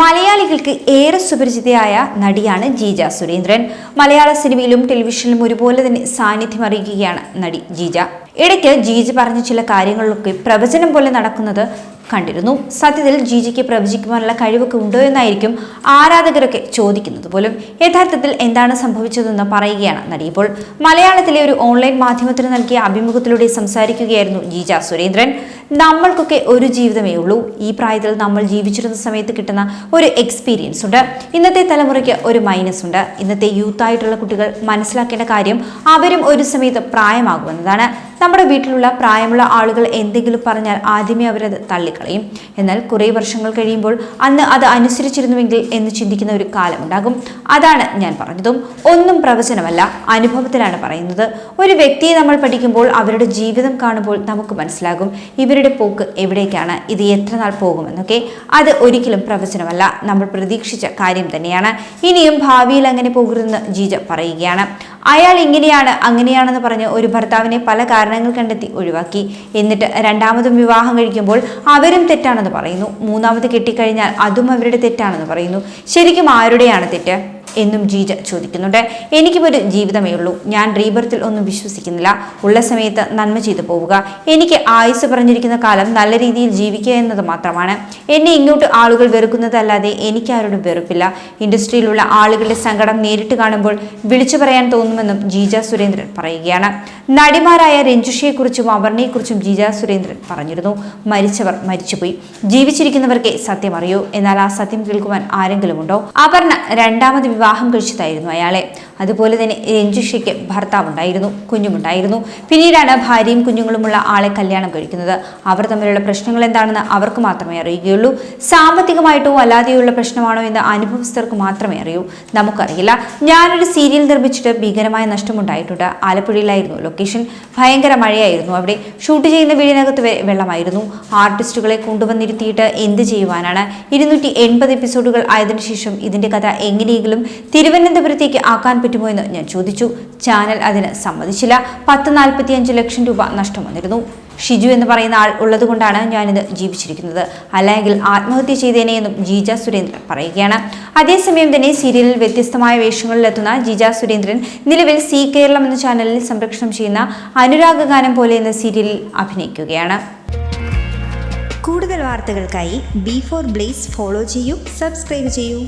മലയാളികൾക്ക് ഏറെ സുപരിചിതയായ നടിയാണ് ജീജ സുരേന്ദ്രൻ. മലയാള സിനിമയിലും ടെലിവിഷനിലും ഒരുപോലെ തന്നെ സാന്നിധ്യം അറിയിക്കുകയാണ് നടി ജീജ. ഇടയ്ക്ക് ജീജ പറഞ്ഞ ചില കാര്യങ്ങളിലൊക്കെ പ്രവചനം പോലെ നടക്കുന്നത് കണ്ടിരുന്നു. സത്യത്തിൽ ജീജയ്ക്ക് പ്രവചിക്കുവാനുള്ള കഴിവൊക്കെ ഉണ്ടോ എന്നായിരിക്കും ആരാധകരൊക്കെ ചോദിക്കുന്നത് പോലും. യഥാർത്ഥത്തിൽ എന്താണ് സംഭവിച്ചതെന്ന് പറയുകയാണ് നടി ഇപ്പോൾ. മലയാളത്തിലെ ഒരു ഓൺലൈൻ മാധ്യമത്തിന് നൽകിയ അഭിമുഖത്തിലൂടെ സംസാരിക്കുകയായിരുന്നു ജീജ സുരേന്ദ്രൻ. നമ്മൾക്കൊക്കെ ഒരു ജീവിതമേ ഉള്ളൂ. ഈ പ്രായത്തിൽ നമ്മൾ ജീവിച്ചിരുന്ന സമയത്ത് കിട്ടുന്ന ഒരു എക്സ്പീരിയൻസ് ഉണ്ട്. ഇന്നത്തെ തലമുറയ്ക്ക് ഒരു മൈനസ് ഉണ്ട്. ഇന്നത്തെ യൂത്ത് ആയിട്ടുള്ള കുട്ടികൾ മനസ്സിലാക്കേണ്ട കാര്യം അവരും ഒരു സമയത്ത് പ്രായമാകുമെന്നതാണ്. നമ്മുടെ വീട്ടിലുള്ള പ്രായമുള്ള ആളുകൾ എന്തെങ്കിലും പറഞ്ഞാൽ ആദ്യമേ അവരത് തള്ളിക്കളയും. എന്നാൽ കുറേ വർഷങ്ങൾ കഴിയുമ്പോൾ അന്ന് അത് അനുസരിച്ചിരുന്നുവെങ്കിൽ എന്ന് ചിന്തിക്കുന്ന ഒരു കാലമുണ്ടാകും. അതാണ് ഞാൻ പറഞ്ഞതും. ഒന്നും പ്രവചനമല്ല അനുഭവത്തിലാണ് പറയുന്നത്. ഒരു വ്യക്തിയെ നമ്മൾ പഠിക്കുമ്പോൾ അവരുടെ ജീവിതം കാണുമ്പോൾ നമുക്ക് മനസ്സിലാകും. ഇവരുടെ പോക്ക് എവിടേക്കാണ്? ഇത് എത്ര നാൾ പോകുമെന്നൊക്കെ അത് ഒരിക്കലും പ്രവചനമല്ല. നമ്മൾ പ്രതീക്ഷിച്ച കാര്യം തന്നെയാണ്. ഇനിയും ഭാവിയിൽ അങ്ങനെ പോകരുതെന്ന് ജീജ പറയുകയാണ്. അയാൾ ഇങ്ങനെയാണ് അങ്ങനെയാണെന്ന് പറഞ്ഞ് ഒരു ഭർത്താവിനെ പല കാരണങ്ങൾ കണ്ടെത്തി ഒഴിവാക്കി. എന്നിട്ട് രണ്ടാമതും വിവാഹം കഴിക്കുമ്പോൾ അവരും തെറ്റാണെന്ന് പറയുന്നു. മൂന്നാമത് കെട്ടിക്കഴിഞ്ഞാൽ അതും അവരുടെ തെറ്റാണെന്ന് പറയുന്നു. ശരിക്കും ആരുടെയാണ് തെറ്റ്? എന്നും ജീജ ചോദിക്കുന്നുണ്ട്. എനിക്കും ഒരു ജീവിതമേ ഉള്ളൂ. ഞാൻ റീബർത്തിൽ ഒന്നും വിശ്വസിക്കുന്നില്ല. ഉള്ള സമയത്ത് നന്മ ചെയ്തു പോവുക. എനിക്ക് ആയുസ് പറഞ്ഞിരിക്കുന്ന കാലം നല്ല രീതിയിൽ ജീവിക്കുക എന്നത് മാത്രമാണ്. എന്നെ ഇങ്ങോട്ട് ആളുകൾ വെറുക്കുന്നതല്ലാതെ എനിക്ക് ആരോടും വെറുപ്പില്ല. ഇൻഡസ്ട്രിയിലുള്ള ആളുകളുടെ സങ്കടം നേരിട്ട് കാണുമ്പോൾ വിളിച്ചു പറയാൻ തോന്നുമെന്നും ജീജ സുരേന്ദ്രൻ പറയുകയാണ്. നടിമാരായ രഞ്ജുഷയെക്കുറിച്ചും അപർണയെക്കുറിച്ചും ജീജ സുരേന്ദ്രൻ പറഞ്ഞിരുന്നു. മരിച്ചവർ മരിച്ചുപോയി. ജീവിച്ചിരിക്കുന്നവർക്കേ സത്യം അറിയൂ എന്നാൽ ആ സത്യം കേൾക്കുവാൻ ആരെങ്കിലും ഉണ്ടോ അപർണ രണ്ടാമത് വിവാഹം കഴിച്ചതായിരുന്നു അയാളെ. അതുപോലെ തന്നെ രഞ്ജുഷയ്ക്ക് ഭർത്താവുണ്ടായിരുന്നു കുഞ്ഞുമുണ്ടായിരുന്നു. പിന്നീടാണ് ഭാര്യയും കുഞ്ഞുങ്ങളുമുള്ള ആളെ കല്യാണം കഴിക്കുന്നത്. അവർ തമ്മിലുള്ള പ്രശ്നങ്ങൾ എന്താണെന്ന് അവർക്ക് മാത്രമേ അറിയുകയുള്ളൂ. സാമ്പത്തികമായിട്ടോ അല്ലാതെയുള്ള പ്രശ്നമാണോ എന്ന് അനുഭവസ്ഥർക്ക് മാത്രമേ അറിയൂ. നമുക്കറിയില്ല. ഞാനൊരു സീരിയൽ നിർമ്മിച്ചിട്ട് ഭീകരമായ നഷ്ടമുണ്ടായിട്ടുണ്ട്. ആലപ്പുഴയിലായിരുന്നു ലൊക്കേഷൻ. ഭയങ്കര മഴയായിരുന്നു അവിടെ. ഷൂട്ട് ചെയ്യുന്ന വീടിനകത്ത് വെള്ളമായിരുന്നു. ആർട്ടിസ്റ്റുകളെ കൊണ്ടുവന്നിരുത്തിയിട്ട് എന്ത് ചെയ്യുവാനാണ്? ഇരുന്നൂറ്റി എൺപത് എപ്പിസോഡുകൾ ആയതിനു ശേഷം ഇതിന്റെ കഥ എങ്ങനെയെങ്കിലും തിരുവനന്തപുരത്തേക്ക് ആക്കാൻ പറ്റുമോ എന്ന് ഞാൻ ചോദിച്ചു. ചാനൽ അതിന് സമ്മതിച്ചില്ല. പത്ത് നാൽപ്പത്തിയഞ്ച് ലക്ഷം രൂപ നഷ്ടം വന്നിരുന്നു. ഷിജു എന്ന് പറയുന്ന ആൾ ഉള്ളതുകൊണ്ടാണ് ഞാനിത് ജീവിച്ചിരിക്കുന്നത്. അല്ലെങ്കിൽ ആത്മഹത്യ ചെയ്തേനെ എന്നും ജീജ സുരേന്ദ്രൻ പറയുകയാണ്. അതേസമയം തന്നെ സീരിയലിൽ വ്യത്യസ്തമായ വേഷങ്ങളിലെത്തുന്ന ജീജ സുരേന്ദ്രൻ നിലവിൽ സി കേരളം എന്ന ചാനലിൽ സംരക്ഷണം ചെയ്യുന്ന അനുരാഗ ഗാനം പോലെ എന്ന സീരിയലിൽ അഭിനയിക്കുകയാണ്. കൂടുതൽ വാർത്തകൾക്കായി ബി ഫോർ ബ്ലേസ് ഫോളോ ചെയ്യൂ സബ്സ്ക്രൈബ് ചെയ്യൂ.